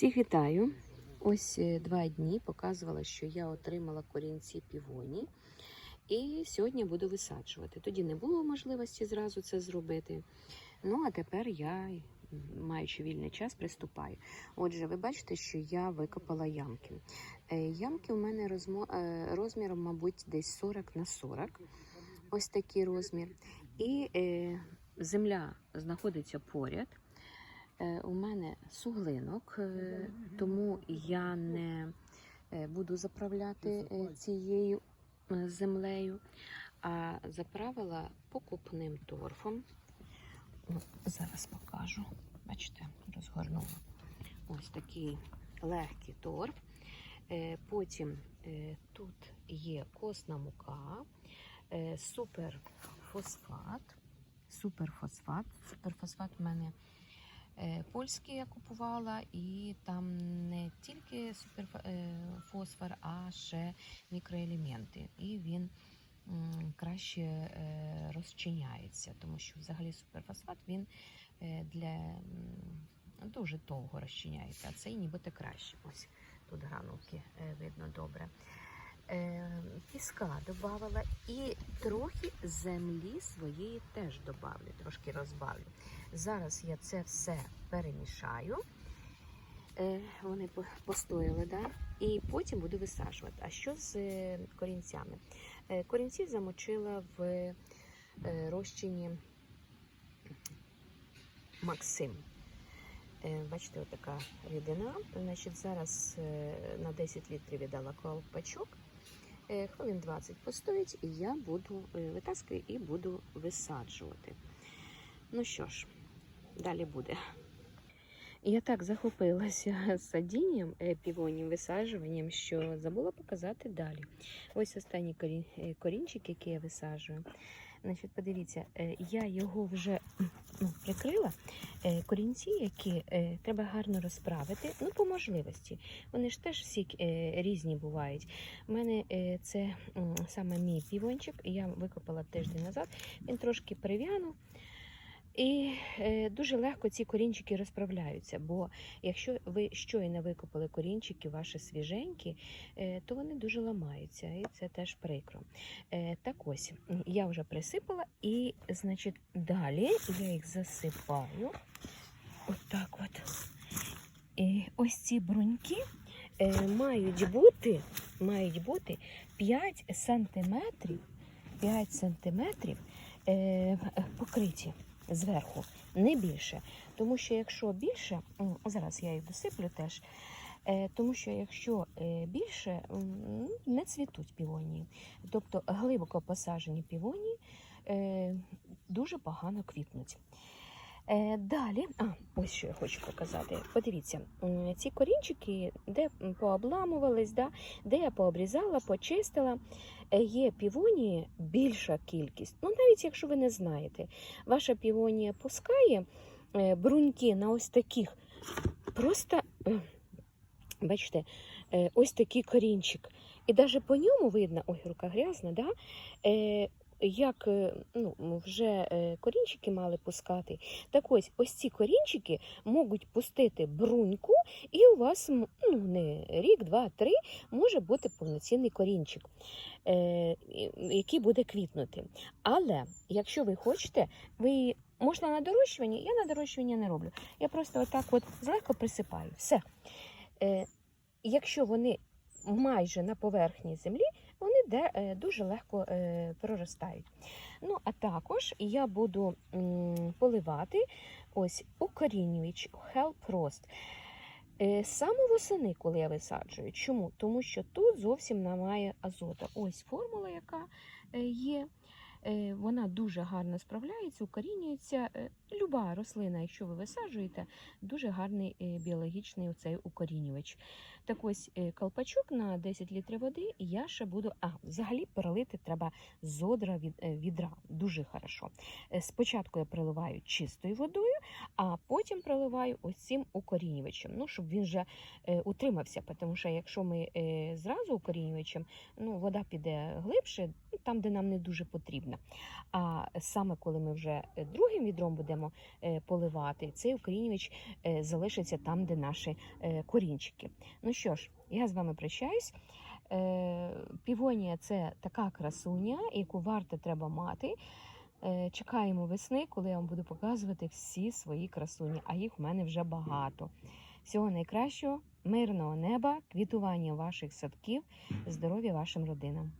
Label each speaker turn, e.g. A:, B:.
A: Всіх вітаю. Ось е, два дні показувала, що я отримала корінці півоні. І сьогодні буду висаджувати. Тоді не було можливості зразу це зробити. Ну, а тепер я, маючи вільний час, приступаю. Отже, ви бачите, що я викопала ямки. Е, Ямки у мене розмо- е, розміром, мабуть, десь 40 на 40. Ось такий розмір. І земля знаходиться поряд. Е, У мене суглинок, е, тому я не е, буду заправляти цією землею, а заправила покупним торфом. Зараз покажу. Бачите, розгорнула. Ось такий легкий торф. Потім тут є косна мука, суперфосфат. Суперфосфат. Суперфосфат в мене е, польський я купувала, і там не тільки суперфосфор, а ще мікроелементи. І він краще е, розчиняється, тому що взагалі суперфосфат він е, для дуже довго розчиняється, а цей нібито краще. Ось тут гранулки е, видно добре. Піска додавала і трохи землі своєї теж додавлю, трошки розбавлю. Зараз я це все перемішаю. Е, Вони постояли, да? і потім буду висаджувати. А що з е, корінцями? Е, Корінці замочила в розчині Максим. Бачите, отака рідина. Значить, зараз на 10 літрів я дала колпачок. Е, Хвилин 20 постоїть, і я буду е, витаскую і буду висаджувати. Ну що ж, далі буде. Я так захопилася садінням е, півонім, висаджуванням, що забула показати далі. Ось останній корінчик, який я висаджую. Значить, подивіться, я його вже ну, прикрила. Е, Корінці, які е, треба гарно розправити, ну по можливості. Вони ж теж всі е, різні бувають. У мене це саме мій півончик, я викопала тиждень назад. Він трошки прив'янув. І е, дуже легко ці корінчики розправляються, бо якщо ви щойно викопали корінчики, ваші свіженькі, е, то вони дуже ламаються, і це теж прикро. Е, так ось, я вже присипала, і, значить, далі я їх засипаю. Отак от. І ось ці бруньки мають бути, мають бути 5 сантиметрів, 5 сантиметрів покриті зверху, не більше. Тому що якщо більше, зараз я їх досиплю теж. е, Тому що якщо е, більше, м, не цвітуть півонії. Тобто глибоко посаджені півонії е, дуже погано квітнуть. Е, Далі, а, ось що я хочу показати. Подивіться, ці корінчики, де пообламувались, да, де я пообрізала, почистила. Е, Є півонії більша кількість. Ну, навіть якщо ви не знаєте, ваша півонія пускає е, бруньки на ось таких. Просто, бачите, ось такий корінчик. І навіть по ньому видно, ой, рука грязна, да? Як е, ну, вже е, корінчики мали пускати. Так ось, ось ці корінчики можуть пустити бруньку, і у вас ну, не рік, два, три може бути повноцінний корінчик, е, який буде квітнути. Але якщо ви хочете, ви можна на дорощуванні, я на дорощування не роблю. Я просто отак от злегка присипаю. Все. Е, якщо вони майже на поверхні землі, де, е, дуже легко е, проростають. Ну, а також я буду поливати ось укорінювач Help Rost. Е, Саме восени, коли я висаджую. Чому? Тому що тут зовсім немає азота. Ось формула, яка є. Е, Вона дуже гарно справляється, укорінюється. Е, Люба рослина, якщо ви висаджуєте, дуже гарний е, біологічний оцей укорінювач. Так ось колпачок на 10 літрів води, я ще буду. А, взагалі перелити треба з одра від відра. Дуже хорошо. Спочатку я проливаю чистою водою, а потім проливаю ось укорінювачем. Ну, щоб він вже утримався, тому що якщо ми зразу укорінювачем, ну, вода піде глибше, там, де нам не дуже потрібно. Потрібно. А саме коли ми вже е, другим відром будемо е, поливати, цей укорінювач е, залишиться там, де наші корінчики. Ну що ж, я з вами прощаюсь. Півонія це така красуня, яку варто треба мати. Чекаємо весни, коли я вам буду показувати всі свої красуні, а їх в мене вже багато. Всього найкращого, мирного неба, квітування ваших садків, здоров'я вашим родинам.